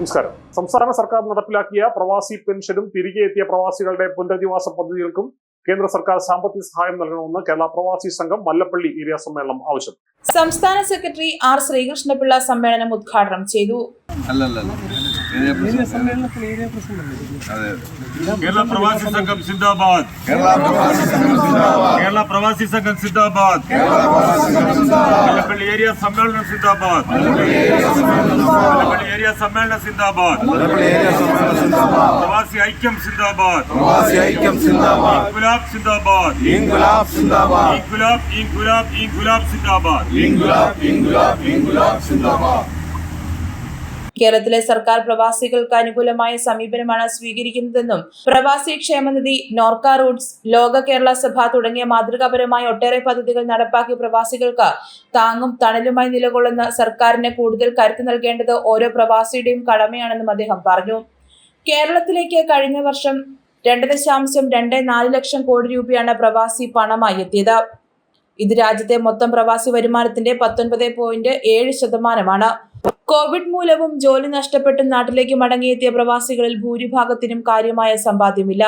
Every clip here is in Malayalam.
നമസ്കാരം. സംസ്ഥാന സർക്കാർ നടപ്പിലാക്കിയ പ്രവാസി പെൻഷനും തിരികെ എത്തിയ പ്രവാസികളുടെ പുനരധിവാസ പദ്ധതികൾക്കും കേന്ദ്ര സർക്കാർ സാമ്പത്തിക സഹായം നൽകണമെന്ന് കേരള പ്രവാസി സംഘം മല്ലപ്പള്ളി ഏരിയ സമ്മേളനം ആവശ്യം. സംസ്ഥാന സെക്രട്ടറി ആർ ശ്രീകൃഷ്ണപിള്ള സമ്മേളനം ഉദ്ഘാടനം ചെയ്തു. അല്ലല്ലല്ല. Area president. അതെ കേരള പ്രവാസി സംഘം സിന്ദാബാദ്. കേരള പ്രവാസി സംഘം പ്രവാസി സംഘം സിദ്ധാബാദ് മലപ്പള്ളി ഏരിയ സമ്മേളനം സിദ്ധാബാദ് മലപ്പള്ളി ഏരിയ സമ്മേളനം സിദ്ധാബാദ്. പ്രവാസി ഐക്യം സിദ്ധാബാദ് ഗുലാബ് സിന്ദാബാദ് ഇൻകുലാബ് ഇൻകുലാബ് ഇൻകുലാബ് ഇൻകുലാബ് സിദ്ധാബാദ് ഇൻകുലാബ് ഇൻകുലാബ് ഇൻകുലാബ് സിന്ദാബാദ് കേരളത്തിലെ സർക്കാർ പ്രവാസികൾക്ക് അനുകൂലമായ സമീപനമാണ് സ്വീകരിക്കുന്നതെന്നും പ്രവാസി ക്ഷേമനിധി നോർക്ക റൂട്ട്സ് ലോക കേരള സഭ തുടങ്ങിയ മാതൃകാപരമായ ഒട്ടേറെ പദ്ധതികൾ നടപ്പാക്കി പ്രവാസികൾക്ക് താങ്ങും തണലുമായി നിലകൊള്ളുന്ന സർക്കാരിന് കൂടുതൽ കരുത്ത് നൽകേണ്ടത് ഓരോ പ്രവാസിയുടെയും കടമയാണെന്നും അദ്ദേഹം പറഞ്ഞു. കേരളത്തിലേക്ക് കഴിഞ്ഞ വർഷം രണ്ട് ദശാംശം രണ്ട് നാല് ലക്ഷം കോടി രൂപയാണ് പ്രവാസി പണമായി എത്തിയത്. ഇത് രാജ്യത്തെ മൊത്തം പ്രവാസി വരുമാനത്തിന്റെ പത്തൊൻപത് പോയിന്റ് ഏഴ് ശതമാനമാണ്. കോവിഡ് മൂലവും ജോലി നഷ്ടപ്പെട്ട് നാട്ടിലേക്ക് മടങ്ങിയെത്തിയ പ്രവാസികളിൽ ഭൂരിഭാഗത്തിനും കാര്യമായ സമ്പാദ്യമില്ല.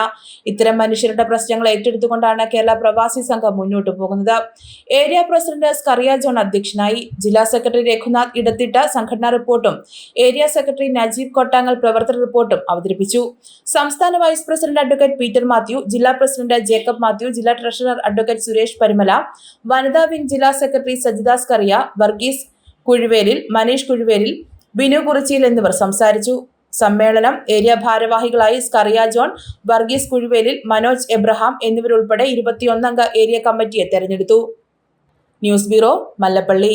ഇത്തരം മനുഷ്യരുടെ പ്രശ്നങ്ങൾ ഏറ്റെടുത്തുകൊണ്ടാണ് കേരള പ്രവാസി സംഘം മുന്നോട്ടു പോകുന്നത്. ഏരിയ പ്രസിഡന്റ് സ്കറിയ ജോൺ അധ്യക്ഷനായി ജില്ലാ സെക്രട്ടറി രഘുനാഥ് ഇടത്തിട്ട സംഘടനാ റിപ്പോർട്ടും ഏരിയ സെക്രട്ടറി നജീബ് കൊട്ടാങ്ങൽ പ്രവർത്തന റിപ്പോർട്ടും അവതരിപ്പിച്ചു. സംസ്ഥാന vice president advocate Peter Mathew ജില്ലാ പ്രസിഡന്റ് ജേക്കബ് മാത്യു ജില്ലാ ട്രഷറർ അഡ്വക്കേറ്റ് സുരേഷ് പരിമല വനിതാ വിംഗ് ജില്ലാ സെക്രട്ടറി സജിത സ്കറിയ വർഗീസ് കുഴുവേലിൽ മനീഷ് കുഴുവേലിൽ ബിനു കുറിച്ചിയിൽ എന്നിവർ സംസാരിച്ചു. സമ്മേളനം ഏരിയ ഭാരവാഹികളായി സ്കറിയ ജോൺ വർഗീസ് കുഴുവേലിൽ മനോജ് എബ്രഹാം എന്നിവരുൾപ്പെടെ ഇരുപത്തിയൊന്നംഗ ഏരിയ കമ്മിറ്റിയെ തെരഞ്ഞെടുത്തു. News bureau Mallappally.